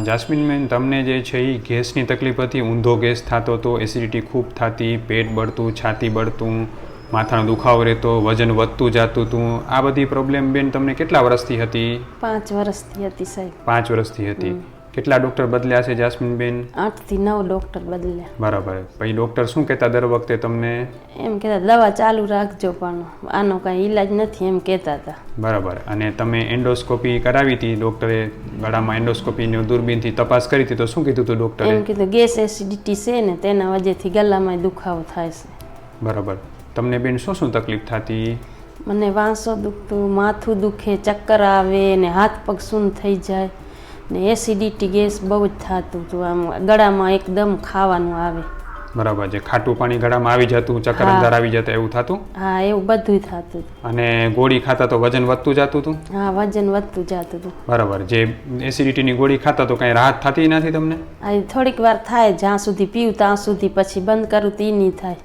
જાસ્મિનબેન તમને જે છે એ ગેસની તકલીફ હતી ઊંધો ગેસ થતો હતો એસિડિટી ખૂબ થતી પેટ બળતું છાતી બળતું માથાનો દુખાવો રહેતો વજન વધતું જતું હતું આ બધી પ્રોબ્લેમ બેન તમને કેટલા વર્ષથી હતી? પાંચ વર્ષથી હતી સાહેબ. પાંચ વર્ષથી હતી. કેટલા ડૉક્ટર બદલ્યા છે જાસ્મિનબેન? આઠથી નવ ડોક્ટર બદલ્યા. બરાબર. પછી ડૉક્ટર શું કહેતા દર વખતે તમને? એમ કહેતા દવા ચાલુ રાખજો પણ આનો કાંઈ ઈલાજ નથી એમ કહેતા હતા. બરાબર. અને તમે એન્ડોસ્કોપી કરાવી હતી ડૉક્ટરે ગળામાં એન્ડોસ્કોપીની દૂરબીનથી તપાસ કરી હતી તો શું કીધું હતું ડૉક્ટરે? એમ કીધું ગેસ એસિડિટી છે ને તેના વજેથી ગળામાં દુખાવો થાય છે. બરાબર. તમને બેન શું શું તકલીફ થતી? મને વાંસો દુખતું માથું દુખે ચક્કર આવે ને હાથ પગ સૂન થઈ જાય. ને એસિડિટી ગેસ બહુ જ થતું હતું આમ ગળામાં એકદમ ખાવાનું આવે. બરાબર છે ખાટું પાણી ગળામાં આવી જતું ચક્કર. અંદર આવી જતા એવું થતું? હા એવું બધું થતું. અને ગોળી ખાતા તો વજન વધતું જતું હતું હા વજન વધતું જતું હતું બરાબર જે એસિડિટીની ગોળી ખાતા તો કંઈ રાહત થતી નથી તમને? આ થોડીક વાર થાય જ્યાં સુધી પીવું ત્યાં સુધી પછી બંધ કરું તો નહીં થાય.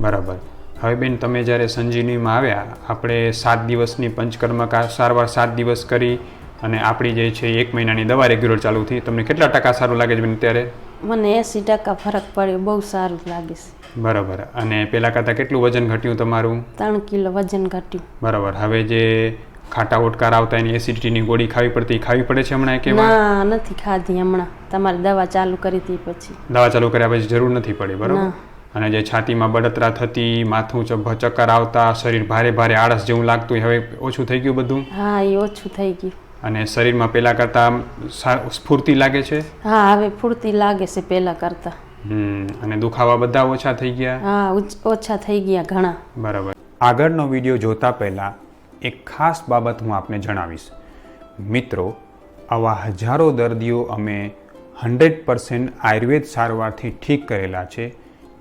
બરાબર. હવે બેન તમે જ્યારે સંજીવનીમાં આવ્યા આપણે સાત દિવસની પંચકર્મ સારવાર સાત દિવસ કરી અને આપણી જે છે એક મહિનાની દવા રેગ્યુલર ચાલુ થઈ. તમને કેટલા ટકા સારું લાગે છે બેન અત્યારે? મને એસી ટકા ફરક પડ્યો બહુ સારું લાગે છે. બરાબર. અને પહેલાં કરતાં કેટલું વજન ઘટ્યું તમારું? ત્રણ કિલો વજન ઘટ્યું. બરાબર. હવે જે ખાટા ઓટકાર આવતા એની એસિડિટીની ગોળી ખાવી પડતી ખાવી પડે છે હમણાં કે ના નથી ખાધી હમણાં. તમારી દવા ચાલુ કરી હતી પછી. દવા ચાલુ કર્યા પછી જરૂર નથી પડી બરાબર? અને જે છાતીમાં બળતરા થતી માથું ચક્કર આવતા શરીર ભારે ભારે આળસ જેવું લાગતું હવે ઓછું થઈ ગયું બધું? હા એ ઓછું થઈ ગયું. અને શરીરમાં પહેલાં કરતાં સ્ફૂર્તિ લાગે છે? હા હવે ફૂર્તી લાગે છે પહેલા કરતા. હમ, અને દુખાવા બધા ઓછા થઈ ગયા? હા ઓછા થઈ ગયા ઘણા. બરાબર. આગળનો વીડિયો જોતા પહેલાં એક ખાસ બાબત હું આપને જણાવીશ. મિત્રો આવા હજારો દર્દીઓ અમે હંડ્રેડ પર્સન્ટ આયુર્વેદ સારવારથી ઠીક કરેલા છે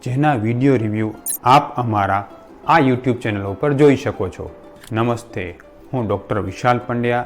જેના વીડિયો રિવ્યૂ આપ અમારા આ યુટ્યુબ ચેનલ ઉપર જોઈ શકો છો. નમસ્તે હું ડૉક્ટર વિશાલ પંડ્યા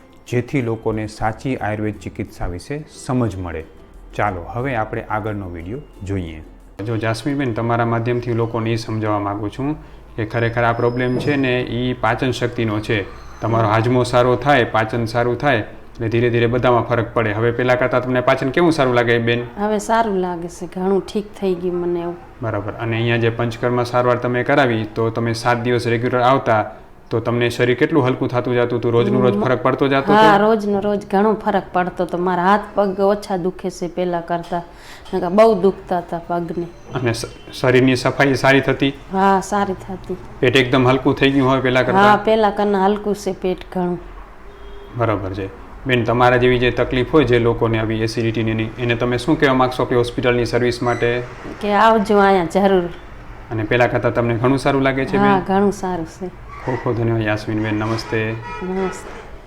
જેથી લોકોને સાચી આયુર્વેદ ચિકિત્સા વિશે સમજ મળે. ચાલો હવે આપણે આગળનો વીડિયો જોઈએ. જો જાસ્મીનબેન તમારા માધ્યમથી લોકોને એ સમજાવવા માગું છું કે ખરેખર આ પ્રોબ્લેમ છે ને એ પાચન શક્તિનો છે. તમારો હાજમો સારો થાય પાચન સારું થાય એટલે ધીરે ધીરે બધામાં ફરક પડે. હવે પહેલાં કરતાં તમને પાચન કેવું સારું લાગે બેન? હવે સારું લાગે છે ઘણું ઠીક થઈ ગયું મને એવું. બરાબર. અને અહીંયા જે પંચકર્મ સારવાર તમે કરાવી તો તમે સાત દિવસ રેગ્યુલર આવતા તો તમને શરીર કેટલું હલકું થતું જતું હતું? રોજનું રોજ ફરક પડતો જતો હા રોજ રોજનો રોજ ઘણો ફરક પડતો તો મારા હાથ પગ ઓછા દુખે છે પહેલા કરતા. બહુ દુખતા હતા પગને. અને શરીરની સફાઈ સારી થતી? હા સારી થતી. પેટ એકદમ હલકું થઈ ગયું હોય પહેલાં હા પહેલા કરતા કરતાં હલકું છે પેટ ઘણું. બરાબર છે. બેન તમારા જેવી જે તકલીફ હોય જે લોકોને આવી એસિડિટીની એને તમે શું કહેવા માગશો કે હોસ્પિટલની સર્વિસ માટે? કે આવજો અહીંયા જરૂર. અને પહેલા કરતાં તમને ઘણું સારું લાગે છે હા ઘણું સારું છે. ખૂબ ખૂબ ધન્યવાદ યાસ્મીન બેન. નમસ્તે. નમસ્તે.